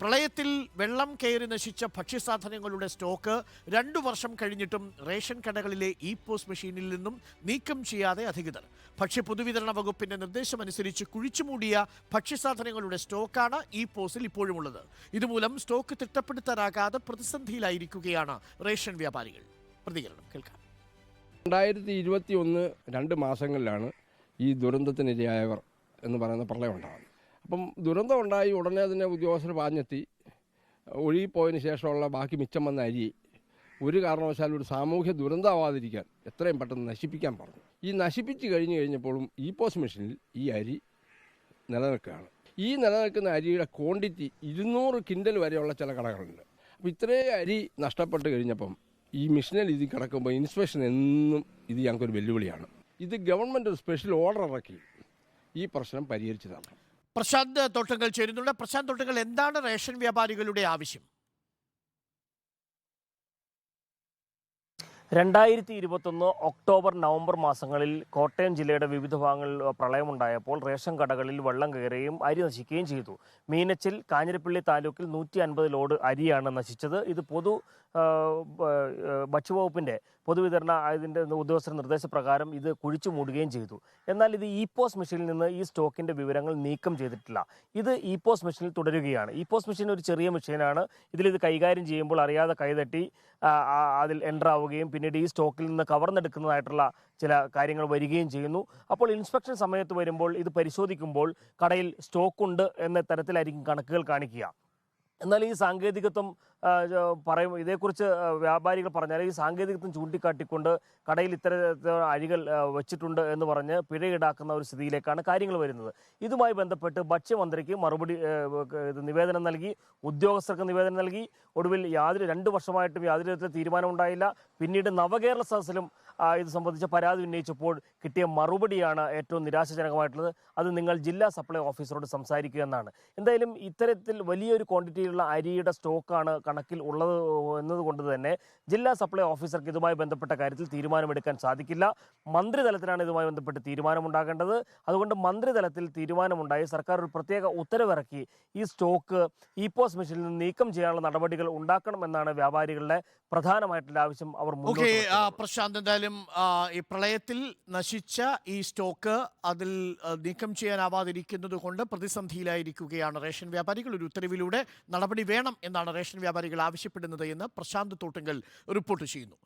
പ്രളയത്തിൽ വെള്ളം കയറി നശിച്ച ഭക്ഷ്യസാധനങ്ങളുടെ സ്റ്റോക്ക് രണ്ടു വർഷം കഴിഞ്ഞിട്ടും റേഷൻ കടകളിലെ ഇ പോസ് മെഷീനിൽ നിന്നും നീക്കം ചെയ്യാതെ അധികൃതർ. ഭക്ഷ്യ പൊതുവിതരണ വകുപ്പിന്റെ നിർദ്ദേശമനുസരിച്ച് കുഴിച്ചുമൂടിയ ഭക്ഷ്യസാധനങ്ങളുടെ സ്റ്റോക്കാണ് ഇ പോസിൽ ഇപ്പോഴുമുള്ളത്. ഇതുമൂലം സ്റ്റോക്ക് തിട്ടപ്പെടുത്താനാകാതെ പ്രതിസന്ധിയിലായിരിക്കുകയാണ് റേഷൻ വ്യാപാരികൾ. പ്രതികരണം കേൾക്കാം. രണ്ടായിരത്തി ഇരുപത്തി ഒന്ന് രണ്ട് മാസങ്ങളിലാണ് ഈ ദുരന്തത്തിനിരയായവർ എന്ന് പറയുന്ന പ്രളയം ഉണ്ടാകുന്നത്. അപ്പം ദുരന്തം ഉണ്ടായി ഉടനെ തന്നെ ഉദ്യോഗസ്ഥർ പാഞ്ഞെത്തി. ഒഴുകിപ്പോയതിന് ശേഷമുള്ള ബാക്കി മിച്ചം വന്ന അരി ഒരു കാരണവശാലും ഒരു സാമൂഹ്യ ദുരന്തമാവാതിരിക്കാൻ എത്രയും പെട്ടെന്ന് നശിപ്പിക്കാൻ പറഞ്ഞു. ഈ നശിപ്പിച്ച് കഴിഞ്ഞ് കഴിഞ്ഞപ്പോഴും ഈ പോസ്റ്റ് മെഷീനിൽ ഈ അരി നിലനിൽക്കുകയാണ്. ഈ നിലനിൽക്കുന്ന അരിയുടെ ക്വാണ്ടിറ്റി ഇരുന്നൂറ് കിൻഡൽ വരെയുള്ള ചില കടകളുണ്ട്. അപ്പോൾ ഇത്രയും അരി നഷ്ടപ്പെട്ട് കഴിഞ്ഞപ്പം ഈ മിഷനിൽ ഇത് കിടക്കുമ്പോൾ ഇൻസ്പെക്ഷൻ എന്നും ഇത് ഞങ്ങൾക്കൊരു വെല്ലുവിളിയാണ്. ഇത് ഗവൺമെന്റ് ഒരു സ്പെഷ്യൽ ഓർഡർ ഇറക്കി ഈ പ്രശ്നം പരിഹരിച്ചു തരണം പ്രശാന്ത് തോട്ടങ്ങൾ ചേരുന്നുണ്ട്. പ്രശാന്ത് തോട്ടങ്ങൾ എന്താണ് റേഷൻ വ്യാപാരികളുടെ ആവശ്യം? രണ്ടായിരത്തി ഇരുപത്തൊന്ന് ഒക്ടോബർ നവംബർ മാസങ്ങളിൽ കോട്ടയം ജില്ലയുടെ വിവിധ ഭാഗങ്ങളിൽ പ്രളയമുണ്ടായപ്പോൾ റേഷൻ കടകളിൽ വെള്ളം കയറുകയും അരി നശിക്കുകയും ചെയ്തു. മീനച്ചിൽ കാഞ്ഞിരപ്പള്ളി താലൂക്കിൽ നൂറ്റി അൻപത് ലോഡ് അരിയാണ് നശിച്ചത്. ഇത് പൊതു ഭക്ഷ്യവകുപ്പിന്റെ പൊതുവിതരണ ഇതിന്റെ ഉദ്യോഗസ്ഥ നിർദ്ദേശപ്രകാരം ഇത് കുഴിച്ചു മൂടുകയും ചെയ്തു. എന്നാൽ ഇത് ഇ പോസ് മെഷീനിൽ നിന്ന് ഈ സ്റ്റോക്കിന്റെ വിവരങ്ങൾ നീക്കം ചെയ്തിട്ടില്ല. ഇത് ഇ പോസ് മെഷീനിൽ തുടരുകയാണ്. ഇ പോസ് മെഷീൻ ഒരു ചെറിയ മെഷീനാണ്. ഇതിൽ ഇത് കൈകാര്യം ചെയ്യുമ്പോൾ അറിയാതെ കൈതട്ടി അതിൽ എന്റർ ആവുകയും പിന്നീട് ഈ സ്റ്റോക്കിൽ നിന്ന് കവർന്നെടുക്കുന്നതായിട്ടുള്ള ചില കാര്യങ്ങൾ വരികയും ചെയ്യുന്നു. അപ്പോൾ ഇൻസ്പെക്ഷൻ സമയത്ത് വരുമ്പോൾ ഇത് പരിശോധിക്കുമ്പോൾ കടയിൽ സ്റ്റോക്കുണ്ട് എന്ന തരത്തിലായിരിക്കും കണക്കുകൾ കാണിക്കുക. എന്നാൽ ഈ സാങ്കേതികത്വം പറയും ഇതേക്കുറിച്ച് വ്യാപാരികൾ പറഞ്ഞാൽ ഈ സാങ്കേതികത്വം ചൂണ്ടിക്കാട്ടിക്കൊണ്ട് കടയിൽ ഇത്തരത്തിലുള്ള അഴികൾ വെച്ചിട്ടുണ്ട് എന്ന് പറഞ്ഞ് പിഴ ഈടാക്കുന്ന ഒരു സ്ഥിതിയിലേക്കാണ് കാര്യങ്ങൾ വരുന്നത്. ഇതുമായി ബന്ധപ്പെട്ട് ഭക്ഷ്യമന്ത്രിക്ക് മറുപടി നിവേദനം നൽകി ഉദ്യോഗസ്ഥർക്ക് നിവേദനം നൽകി. ഒടുവിൽ യാതൊരു രണ്ട് വർഷമായിട്ടും യാതൊരു തീരുമാനം തീരുമാനമുണ്ടായില്ല. പിന്നീട് നവകേരള സദസ്സിലും ഇത് സംബന്ധിച്ച പരാതി ഉന്നയിച്ചപ്പോൾ കിട്ടിയ മറുപടിയാണ് ഏറ്റവും നിരാശാജനകമായിട്ടുള്ളത്. അത് നിങ്ങൾ ജില്ലാ സപ്ലൈ ഓഫീസറോട് സംസാരിക്കുക എന്നാണ്. എന്തായാലും ഇത്തരത്തിൽ വലിയൊരു ക്വാണ്ടിറ്റിയിലുള്ള അരിയുടെ സ്റ്റോക്കാണ് കണക്കിൽ ഉള്ളത് എന്നതുകൊണ്ട് തന്നെ ജില്ലാ സപ്ലൈ ഓഫീസർക്ക് ഇതുമായി ബന്ധപ്പെട്ട കാര്യത്തിൽ തീരുമാനമെടുക്കാൻ സാധിക്കില്ല. മന്ത്രിതലത്തിലാണ് ഇതുമായി ബന്ധപ്പെട്ട് തീരുമാനമുണ്ടാകേണ്ടത്. അതുകൊണ്ട് മന്ത്രിതലത്തിൽ തീരുമാനമുണ്ടായി സർക്കാർ ഒരു പ്രത്യേക ഉത്തരവിറക്കി ഈ സ്റ്റോക്ക് ഇ പോസ് മെഷീനിൽ നിന്ന് നീക്കം ചെയ്യാനുള്ള നടപടികൾ ഉണ്ടാക്കണം എന്നാണ് വ്യാപാരികളുടെ പ്രധാനമായിട്ടുള്ള ആവശ്യം അവർ പ്രശാന്ത് എന്തായാലും ആ, ഈ പ്രളയത്തിൽ നശിച്ച ഈ സ്റ്റോക്ക് അതിൽ നീക്കം ചെയ്യാനാവാതിരിക്കുന്നത് കൊണ്ട് പ്രതിസന്ധിയിലായിരിക്കുകയാണ് റേഷൻ വ്യാപാരികൾ. ഒരു ഉത്തരവിലൂടെ നടപടി വേണം എന്നാണ് റേഷൻ വ്യാപാരികൾ ആവശ്യപ്പെടുന്നത് എന്ന് പ്രശാന്ത് തോട്ടുങ്കൽ റിപ്പോർട്ട് ചെയ്യുന്നു.